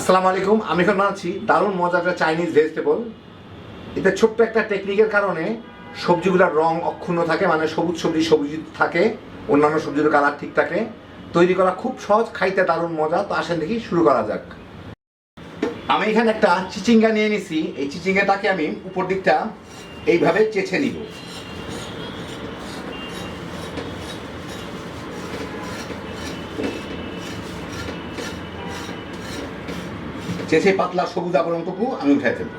আসসালামু আলাইকুম। আমি এখন বানাচ্ছি দারুণ মজার একটা চাইনিজ ভেজিটেবল এতে ছোট্ট একটা টেকনিকের কারণে সবজিগুলোর রং অক্ষুণ্ণ থাকে মানে সবুজ সবজি সবজি থাকে, অন্যান্য সবজির কালার ঠিক থাকে। তৈরি করা খুব সহজ, খাইতে দারুণ মজা। তো আসেন দেখি শুরু করা যাক। আমি এখানে একটা চিচিঙ্গা নিয়ে নিছি। এই চিচিঙ্গাটাকে আমি উপর দিকটা এইভাবে চেছে নিব। চেঁচে পাতলা সবুজ আবরণটুকু আমি উঠে ফেলব।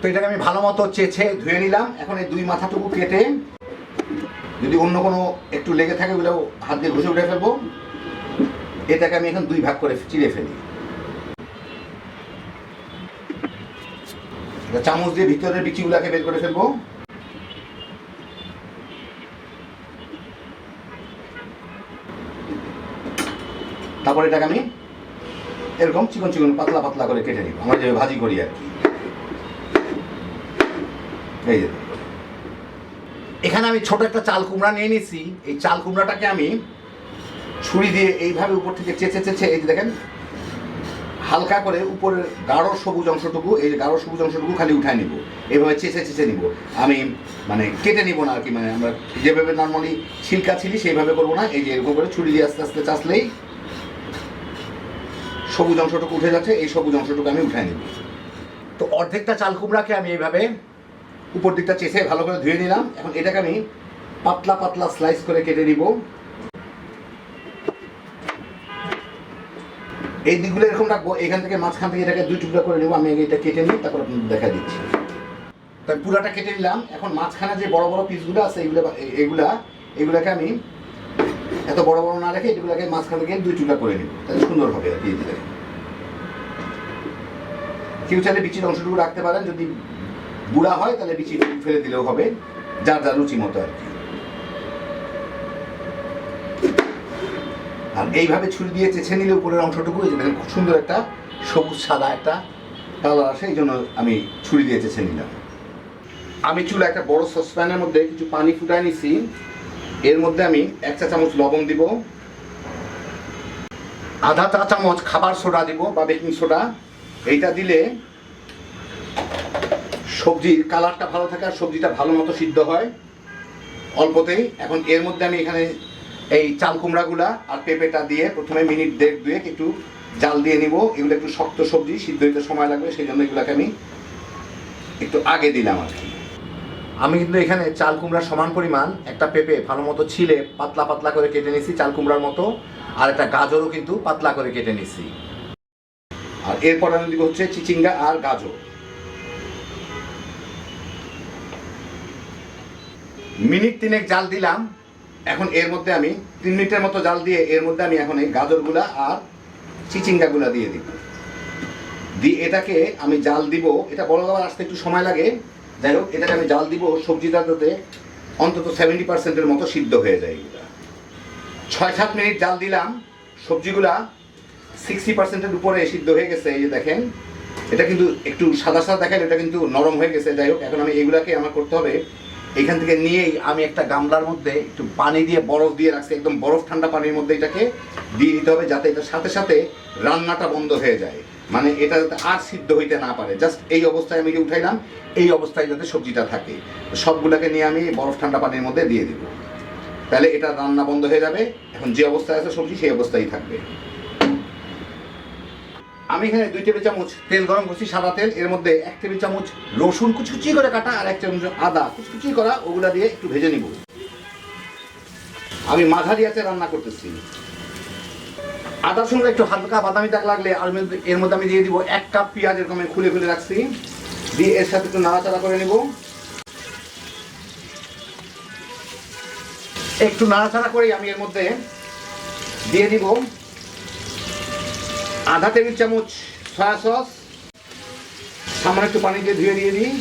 তো এটাকে আমি ভালো মতো চেঁচে ধুয়ে নিলাম। এখন এই দুই মাথাটুকু কেটে যদি অন্য কোনো একটু লেগে থাকে ওগুলো হাত দিয়ে ঘষে উঠে ফেলব। এটাকে আমি এখন দুই ভাগ করে চিড়ে ফেলি। চামচ দিয়ে ভিতরের বিচিগুলাকে বের করে ফেলব। তারপর এটাকে আমি এরকম চিকন চিকন পাতলা পাতলা করে কেটে নিব। আমরা যে ভাজি করি আর কি। এই যে এখানে আমি ছোট একটা চাল কুমড়া নিয়ে নিছি। এই চাল কুমড়াটাকে আমি ছুরি দিয়ে এইভাবে উপর থেকে চেঁচে চেঁচে, এই যে দেখেন, হালকা করে উপরের গাঢ় সবুজ অংশটুকু, এই গাঢ় সবুজ অংশটুকু খালি উঠায় নিব। এভাবে চেঁচে চেঁচে নিব। আমি মানে কেটে নিব না আর কি। মানে আমরা যেভাবে নর্মালি ছিলকা ছিলি, সেইভাবে করব না। এই যে এরকম করে ছুরি দিয়ে আস্তে আস্তে চাষলেই সবুজ অংশটুকু উঠে যাচ্ছে, এই সবুজ অংশটুকু আমি উঠে নিব। তো অর্ধেকটা চাল কুমড়াকে আমি এইভাবে উপর দিকটা চেষে ভালো করে ধুয়ে নিলাম। এখন এটাকে আমি পাতলা পাতলা স্লাইস করে কেটে নিব। এই দিকগুলো এরকম রাখব, এখান থেকে মাঝখান থেকে এটাকে দুই টুকরা করে নেব, আমি এটা কেটে নিই, তারপর আপনাদের দেখা দিচ্ছি। তাই পুরাটা কেটে নিলাম। এখন মাঝখানে যে বড় বড় পিসগুলো আছে এইগুলো এগুলা, এগুলাকে আমি এত বড় বড় না রেখে এগুলোকে মাঝখান থেকে দুই টুকরা করে নিব। তাহলে সুন্দর হবে আর কি কেউ চাইলে বিচির অংশটুকু রাখতে পারেন, যদি বুড়া হয় তাহলে বিচি ফেলে দিলেও হবে, যার যার রুচি মতো আর কি। আর এইভাবে ছুরি দিয়ে চেছে নিলে উপরের অংশটুকু খুব সুন্দর একটা সবুজ সাদা একটা কালার আসে, এই জন্য আমি ছুরি দিয়ে চেছে নিলাম। আমি চুলা একটা বড় সসপ্যানের মধ্যে কিছু পানি ফুটায় নিছি। এর মধ্যে আমি এক চা চামচ লবণ দিব, আধা চা চামচ খাবার সোডা দিব বা বেকিং সোডা। এইটা দিলে সবজির কালারটা ভালো থাকে আর সবজিটা ভালো মতো সিদ্ধ হয় অল্পতেই। এখন এর মধ্যে আমি এখানে এই চাল কুমড়াগুলা আর পেঁপেটা দিয়ে প্রথমে মিনিট দেড় দুয়েক একটু জাল দিয়ে নিব। এগুলো একটু শক্ত সবজি, সিদ্ধ হইতে সময় লাগবে, সেই জন্য এগুলোকে আমি একটু আগে দিলাম আর কি। আমি কিন্তু এখানে চাল কুমড়ার সমান পরিমাণ, একটা পেঁপে ভালো মতো ছিলে, পাতলা পাতলা করে কেটে নিছি চাল কুমড়ার মতো, আর একটা গাজরও কিন্তু পাতলা করে কেটে নিছি। আর এরপর আমি দিব হচ্ছে চিচিঙ্গা আর গাজর। মিনিট তিনেক জাল দিলাম, এখন এর মধ্যে আমি তিন মিনিটের মতো জাল দিয়ে এর মধ্যে আমি এখন এই গাজরগুলা আর চিচিঙ্গাগুলা দিয়ে দিব। দিয়ে এটাকে আমি জাল দিব, এটা বড় আসতে একটু সময় লাগে যাই হোক, এটাকে আমি জাল দিব সবজিটা যাতে অন্তত সেভেন্টি পার্সেন্টের মতো সিদ্ধ হয়ে যায় এগুলা। ছয় সাত মিনিট জাল দিলাম, সবজিগুলা সিক্সটি পার্সেন্টের উপরে সিদ্ধ হয়ে গেছে, এই যে দেখেন। এটা কিন্তু একটু সাদা সাদা দেখেন এটা কিন্তু নরম হয়ে গেছে। যাই হোক, এখন আমি এগুলাকে আমার করতে হবে। এখান থেকে নিয়েই আমি একটা গামলার মধ্যে একটু পানি দিয়ে বরফ দিয়ে রাখছি, একদম বরফ ঠান্ডা পানির মধ্যে এটাকে দিয়ে দিতে হবে, যাতে এটার সাথে সাথে রান্নাটা বন্ধ হয়ে যায়। মানে এটা যাতে আর সিদ্ধ হইতে না পারে। জাস্ট এই অবস্থায় আমি উঠাইলাম, এই অবস্থায় যাতে সবজিটা থাকে, সবগুলোকে নিয়ে আমি বরফ ঠান্ডা পানির মধ্যে দিয়ে দিব। তাহলে এটা রান্না বন্ধ হয়ে যাবে। এখন যে অবস্থায় আছে সবজি, সেই অবস্থায় থাকবে। আমি এখানে দুই টেবিল চামচ তেল গরম করছি, সাদা তেল। এর মধ্যে এক টেবিল চামচ রসুন কুচকুচি করে কাটা আর এক চামচ আদা কুচকুচি করা, ওগুলা দিয়ে একটু ভেজে নিব। আমি মাঝারি আছে রান্না করতেছি। আদার সঙ্গে একটু হালকা বাদামি দাগ লাগলে আর এর মধ্যে আমি দিয়ে দিব এক কাপ পেঁয়াজ এরকম আমি খুলে খুলে রাখছি। দিয়ে এর সাথে একটু নাড়াচাড়া করে নিব। একটু নাড়াচাড়া করেই আমি এর মধ্যে দিয়ে দিব আধা টেবিল চামচ সয়া সস, সামান্য একটু পানি দিয়ে ধুয়ে দিয়ে দিই।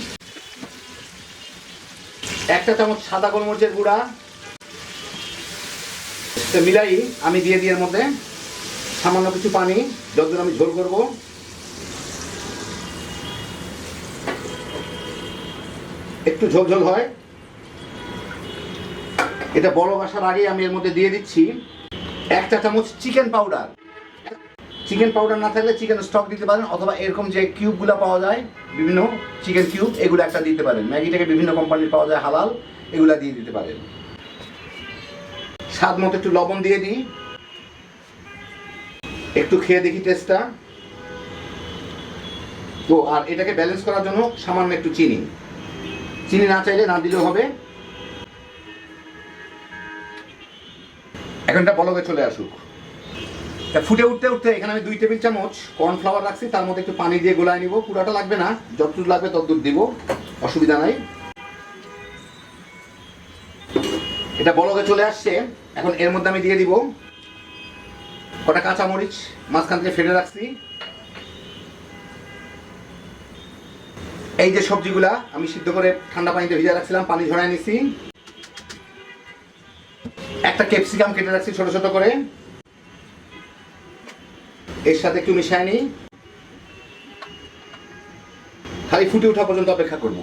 একটা চামচ সাদা গোলমরিচের গুঁড়া। মিলাই আমি দিয়ে দিই এর মধ্যে। সামান্য কিছু পানি যতদিন আমি ঝোল করব। একটু ঝোল ঝোল হয়। এটা বড় আসার আগে আমি এর মধ্যে দিয়ে দিচ্ছি এক চা চামচ চিকেন পাউডার। চিকেন পাউডার না থাকলে চিকেন স্টক দিতে পারেন, অথবা এরকম যে কিউবগুলো পাওয়া যায়, বিভিন্ন চিকেন কিউব, এগুলো একটা দিতে পারেন। ম্যাগিটাকে বিভিন্ন কোম্পানির পাওয়া যায় হালাল, এগুলো দিয়ে দিতে পারেন। স্বাদ মতো একটু লবণ দিয়ে দিই। একটু খেয়ে দেখি টেস্টটা তো, আর এটাকে ব্যালেন্স করার জন্য সামান্য একটু চিনি। চিনি না চাইলে না দিলেও হবে। এখন এটা বলকে চলে আসুক। তা, ফুটে উঠতে উঠতে এখানে আমি দুই টেবিল চামচ কর্নফ্লাওয়ার রাখছি, তার মধ্যে একটু পানি দিয়ে গোলায় নিব। পুরাটা লাগবে না যতটুকু লাগবে ততদূর দিব। অসুবিধা নাই। এটা বলকে চলে আসছে। এখন এর মধ্যে আমি দিয়ে দিব কটা কাঁচা মরিচ মাঝখান থেকে ফেলে রাখছি। এই যে সবজিগুলা আমি সিদ্ধ করে ঠান্ডা পানিতে ভিজা রাখছিলাম, পানি ঝরাই নিছি। একটা ক্যাপসিকাম কেটে রাখছি ছোট ছোট করে। এর সাথে একটু মিশাই নিই। খালি ফুটে ওঠা পর্যন্ত অপেক্ষা করব।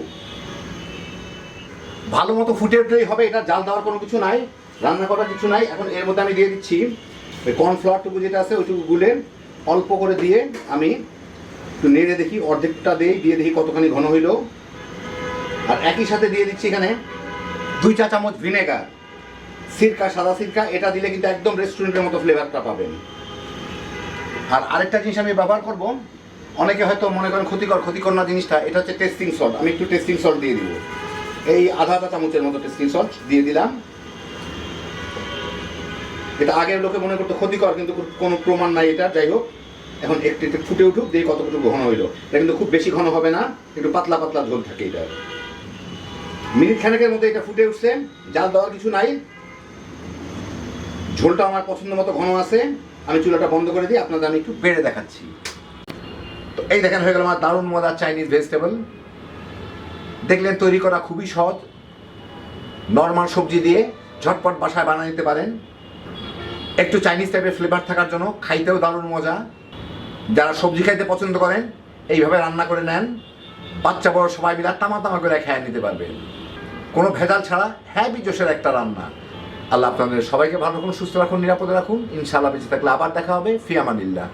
ভালো মতো ফুটে উঠলেই হবে, এটা জাল দেওয়ার কোনো কিছু নাই, রান্না করার কিছু নাই, এখন এর মধ্যে আমি দিয়ে দিচ্ছি। ওই কর্নফ্লাওয়ারটুকু যেটা আছে, ওইটুকু গুলে অল্প করে দিয়ে আমি একটু নেড়ে দেখি, অর্ধেকটা দিই, দিয়ে দেখি কতখানি ঘন হইল। আর একই সাথে দিয়ে দিচ্ছি এখানে দুই চা চামচ ভিনেগার। সিরকা, সাদা সিরকা, এটা দিলে কিন্তু একদম রেস্টুরেন্টের মতো ফ্লেভারটা পাবেন। আর আরেকটা জিনিস আমি ব্যবহার করব, অনেকে হয়তো মনে করেন ক্ষতিকর ক্ষতিকর না জিনিসটা, এটা হচ্ছে টেস্টিং সল্ট আমি একটু টেস্টিং সল্ট দিয়ে দিব। এই আধা আধা চামচের মতো টেস্টিং সল্ট দিয়ে দিলাম। এটা আগের লোকে মনে করতো ক্ষতিকর, কিন্তু কোনো প্রমাণ নাই এটা, যাই হোক। এখন একটু একটু ফুটে উঠুক, দিয়ে কতটুকু ঘন হইল। এটা কিন্তু খুব বেশি ঘন হবে না, একটু পাতলা পাতলা ঝোল থাকে এটা। মিনিট খানেকের মধ্যে এটা ফুটে উঠছে, জাল দেওয়ার কিছু নাই। ঝোলটা আমার পছন্দ মতো ঘন আছে, আমি চুলাটা বন্ধ করে দিই, আপনাদের আমি একটু বেড়ে দেখাচ্ছি। তো এই দেখেন হয়ে গেল আমার দারুণ মজার চাইনিজ ভেজিটেবল দেখলেন তৈরি করা খুবই সহজ নর্মাল সবজি দিয়ে ঝটপট বাসায় বানিয়ে নিতে পারেন। একটু চাইনিজ টাইপের ফ্লেভার থাকার জন্য খাইতেও দারুণ মজা। যারা সবজি খাইতে পছন্দ করেন, এইভাবে রান্না করে নেন। বাচ্চা বড় সবাই মিলে তামা তামা করে খেয়ে নিতে পারবে কোনো ভেজাল ছাড়া হ্যাপি জোশের একটা রান্না। আল্লাহ আপনাদের সবাইকে ভালো রাখুন, সুস্থ রাখুন, নিরাপদে রাখুন। ইনশাআল্লাহ বেঁচে থাকলে আবার দেখা হবে। ফিয়ামানিল্লাহ।